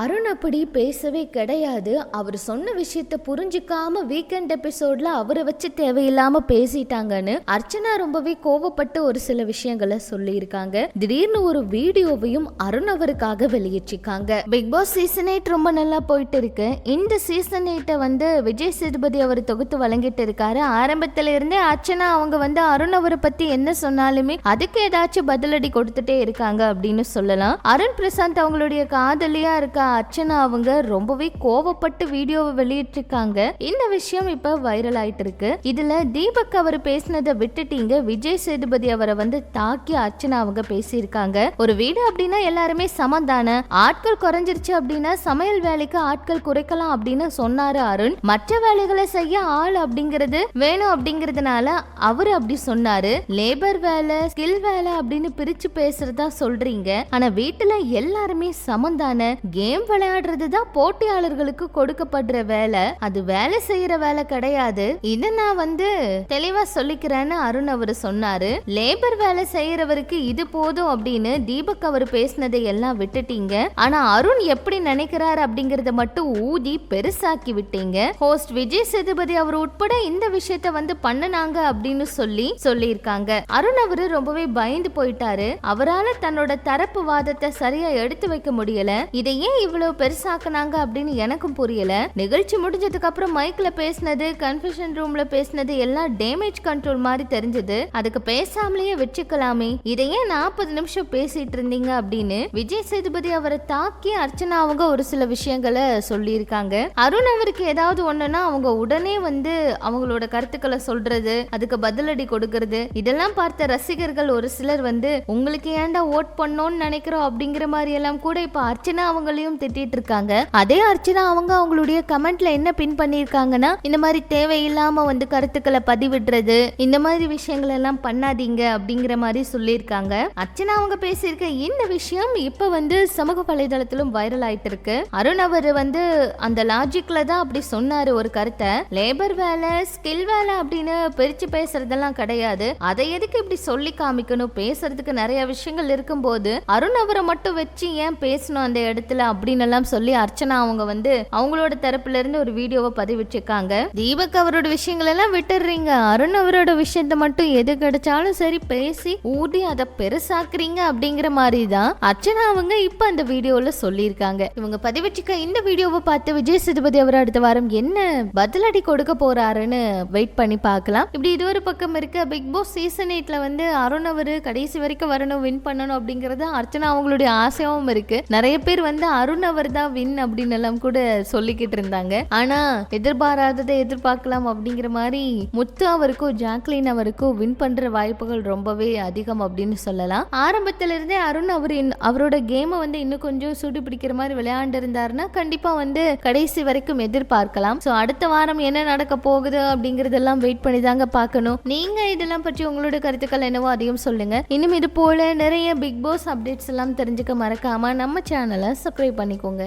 அருண் அப்படி பேசவே கிடையாது. அவர் சொன்ன விஷயத்த புரிஞ்சுக்காம வீக்கெண்ட் எபிசோட்ல அவரை வச்சு தேவையில்லாம பேசிட்டாங்கன்னு அர்ச்சனா ரொம்பவே கோவப்பட்டு ஒரு சில விஷயங்களை சொல்லியிருக்காங்க. திடீர்னு ஒரு வீடியோவையும் அருண் அவருக்காக வெளியிட்டிருக்காங்க. பிக் பாஸ் சீசன் எயிட் ரொம்ப நல்லா போயிட்டு இருக்கு. இந்த சீசன் எயிட்டை வந்து விஜய் சேதுபதி அவர் தொகுத்து வழங்கிட்டு இருக்காரு. ஆரம்பத்துல இருந்தே அர்ச்சனா அவங்க வந்து அருண் அவரை பத்தி என்ன சொன்னாலுமே அதுக்கு ஏதாச்சும் பதிலடி கொடுத்துட்டே இருக்காங்க அப்படின்னு சொல்லலாம். அருண் பிரசாந்த் அவங்களுடைய காதலியா இருக்க அர்ச்சனா அவங்க ரொம்பவே கோவப்பட்டு வீடியோவை வெளியிட்டிருக்காங்க. இந்த விஷயம் இப்ப வைரல் ஆயிட்டு இருக்கு இதுல தீபக் அவர் பேசினதை விட்டுட்டீங்க. விஜய் சேதுபதி அவரை வந்து தாக்கி அர்ச்சனா அவங்க பேசியிருக்காங்க. ஒரு வீடு அப்படின்னா எல்லாருமே சமம் தானே? ஆட்கள் குறைஞ்சிருச்சு அப்படின்னா சமையல் வேலைக்கு ஆட்கள் குறைக்கலாம் அப்படின்னு சொன்னாரு அருண். மற்ற வேலைகளை செய்ய ஆள் அப்படிங்கிறது வேணும் அப்படிங்கறதுனால அவரு அப்படி சொன்னாரு. லேபர் வேலை ஸ்கில் வேலை அப்படின்னு பிரிச்சு பேசுறதா சொல்றீங்க. ஆனா வீட்டுல எல்லாருமே சமம் தானே? கேம் விளையாடுறது தான் போட்டியாளர்களுக்கு கொடுக்கப்படுற வேலை. அது வேலை செய்யற வேலை கிடையாது. இத நான் வந்து தெளிவா சொல்லிக்கிறேன்னு அருண் அவர் சொன்னாரு. லேபர் வேலை செய்யறவருக்கு இது போதும் அப்படின்னு தீபக் அவர் பேசினதை எல்லாம் விட்டுட்டீங்க. ஆனா அருண் எப்படி நினைக்கிறாரு அப்படிங்கறத மட்டும் ஊதி பெருசாக்கி விட்டீங்க. ஹோஸ்ட் விஜய் சேதுபதி அவர் உட்பட இந்த விஷயத்த வந்து பண்ணுனாங்க அப்படின்னு சொல்லி சொல்லியிருக்காங்க. அருண் அவரு ரொம்பவே பயந்து போயிட்டாரு. அவரால தன்னோட தரப்பு வாதத்தை சரியா எடுத்து வைக்க முடியல. இதை ஏன் இவ்வளவு பெருசாக்குனாங்க அப்படின்னு எனக்கும் புரியல. நிகழ்ச்சி முடிஞ்சதுக்கு அப்புறம் மைக்ல பேசினது கன்ஃபியூஷன் ரூம்ல பேசினது எல்லாம் டேமேஜ் கண்ட்ரோல் மாதிரி தெரிஞ்சது. அதுக்கு பேசாமலேயே வச்சுக்கலாமே. இதை ஏன் நாற்பது நிமிஷம் பேசிட்டு இருந்தீங்க அப்படின்னு விஜய் சேதுபதி அவரை தாக்கி அர்ச்சனா அவங்க ஒரு சில விஷயங்களை சொல்லியிருக்காங்க. அருண் அவருக்கு ஏதாவது ஒண்ணுன்னா அவங்க உடனே வந்து அவங்களோட கருத்துக்களை சொல்றது அதுக்கு பதிலடி கொடுக்கறது. இதெல்லாம் பார்த்த ரசிகர்கள் ஒரு சிலர் வந்து உங்களுக்கு ஏன்டா ஓட் பண்ணோம்னு நினைக்கிறோம்? அப்படிங்கிற மாதிரி எல்லாம் கூட இப்ப அர்ச்சனா அவங்களையும் திட்டிட்டு இருக்காங்க அதே அர்ச்சனா அவங்க அவங்களுடைய கமெண்ட்ல என்ன பின் பண்ணியிருக்காங்கன்னா இந்த மாதிரி தேவையில்லாம வந்து கருத்துக்களை பதிவிடுறது இந்த மாதிரி விஷயங்கள் எல்லாம் பண்ணாதீங்க அப்படிங்கிற மாதிரி சொல்லியிருக்காங்க. அர்ச்சனா அவங்க பேசியிருக்க இந்த விஷயம் இப்ப வந்து சமூக வலைதளத்திலும் வைரல் ஆயிட்டு இருக்கு அருண் அவர் வந்து அந்த லாஜிக்ல தான் அப்படி சொன்னாரு ஒரு கருத்தை. லேபர் வேலை ஸ்கில் வேலை அப்படின்னு பிரிச்சு பேசுறதெல்லாம் கிடையாது. அதை எதுக்கு இப்படி சொல்லி காமிக்கணும்? பேசுறதுக்கு நிறைய விஷயங்கள் இருக்கும்போது அருண் அவரை மட்டும் வச்சு ஏன் பேசணும் அந்த இடத்துல அப்படின்னு எல்லாம் சொல்லி அர்ச்சனா அவங்க வந்து அவங்களோட தரப்புல இருந்து ஒரு வீடியோவை பதிவிட்டிருக்காங்க. தீபக் அவரோட விஷயங்கள் எல்லாம் விட்டுடுறீங்க. அருண் அவரோட விஷயத்த மட்டும் எது கிடைச்சாலும் சரி பேசி ஊதி அதை பெருசாக்குறீங்க அப்படிங்கிற மாதிரி தான் அர்ச்சனா அவங்க இப்ப அந்த வீடியோல சொல்லியிருக்காங்க. இவங்க பதிவிட்டிருக்க இந்த வீடியோவை பார்த்து விஜய் சேதுபதி அவர் அடுத்த வாரம் என்ன பதிலடி கொடுக்க போறாருன்னு வெயிட் பண்ணி பார்க்கலாம். இப்படி இது ஒரு பக்கம் இருக்கு. பிக் பாஸ் சீசன் எயிட்ல வந்து அருண் அவரு கடைசி வரைக்கும் வரணும் வின் பண்ணணும் அப்படிங்கறது அர்ச்சனா அவங்களுடைய ஆசையாவும் இருக்கு. நிறைய பேர் வந்து அருண் அவர் தான் வின் அப்படின்னு எல்லாம் கூட சொல்லிக்கிட்டு இருந்தாங்க. ஆனா எதிர்பாராததை எதிர்பார்க்கலாம் அப்படிங்கிற மாதிரி முத்து அவருக்கும் ஜாக்லின் அவருக்கும் வின் பண்ற வாய்ப்புகள் ரொம்பவே அதிகம் அப்படின்னு சொல்லலாம். ஆரம்பத்துல இருந்தே அருண் அவர் இன்- அவரோட கேமை வந்து இன்னும் கொஞ்சம் சூடு பிடிக்கிற மாதிரி விளையாண்டு இருந்தாருன்னா கண்டிப்பா வந்து கடைசி வரைக்கும் எதிர்பார்க்கலாம். ஸோ அடுத்த வாரம் என்ன நடக்க போகுது அப்படிங்கறதெல்லாம் வெயிட் பண்ணி தாங்க பார்க்கணும். நீங்க இதெல்லாம் பற்றி உங்களோட கருத்துக்கள் என்னவோ அதையும் சொல்லுங்க. இன்னும் இது போல நிறைய பிக் பாஸ் அப்டேட்ஸ் எல்லாம் தெரிஞ்சுக்க மறக்காம நம்ம சேனலை சப்ஸ்கிரைப் பண்ணிக்கோங்க.